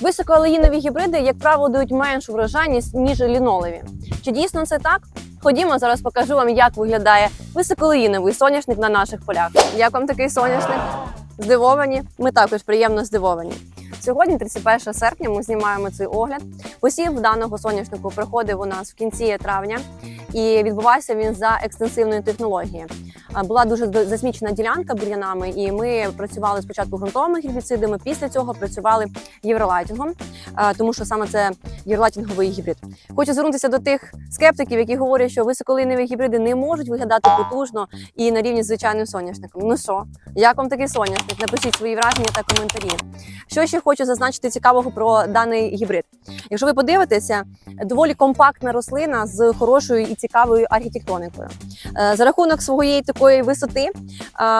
Високоалеїнові гібриди, як правило, дають меншу врожайність, ніж лінолеві. Чи дійсно це так? Ходімо, зараз покажу вам, як виглядає високолеїновий соняшник на наших полях. Як вам такий соняшник? Здивовані? Ми також приємно здивовані. Сьогодні, 31 серпня, ми знімаємо цей огляд. Посів даного соняшнику проходив у нас в кінці травня, і відбувався він за екстенсивною технологією. Була дуже засмічена ділянка бур'янами, і ми працювали спочатку ґрунтовими гербіцидами, після цього працювали євролайтингом, тому що саме це євролайтинговий гібрид. Хочу звернутися до тих скептиків, які говорять, що високолинові гібриди не можуть виглядати потужно і на рівні з звичайним соняшником. Ну що, як вам такий соняшник? Напишіть свої враження та коментарі. Що ще хочу зазначити цікавого про даний гібрид? Якщо ви подивитеся, доволі компактна рослина з хорошою і цікавою архітектоникою. Е, За рахунок своєї такої висоти е,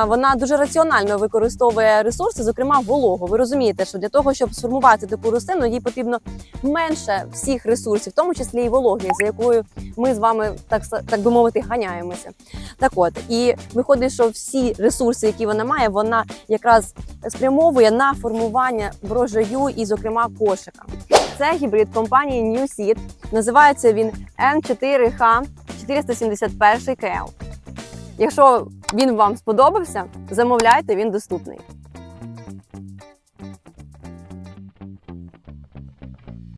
вона дуже раціонально використовує ресурси, зокрема вологу. Ви розумієте, що для того, щоб сформувати таку рослину, їй потрібно менше всіх ресурсів, в тому числі і вологі, за якою ми з вами так так би мовити ганяємося. Так от і виходить, що всі ресурси, які вона має, вона якраз спрямовує на формування врожаю і, зокрема, кошика. Це гібрид компанії New Seed. Називається він N4H 471 KL. Якщо він вам сподобався, замовляйте, він доступний.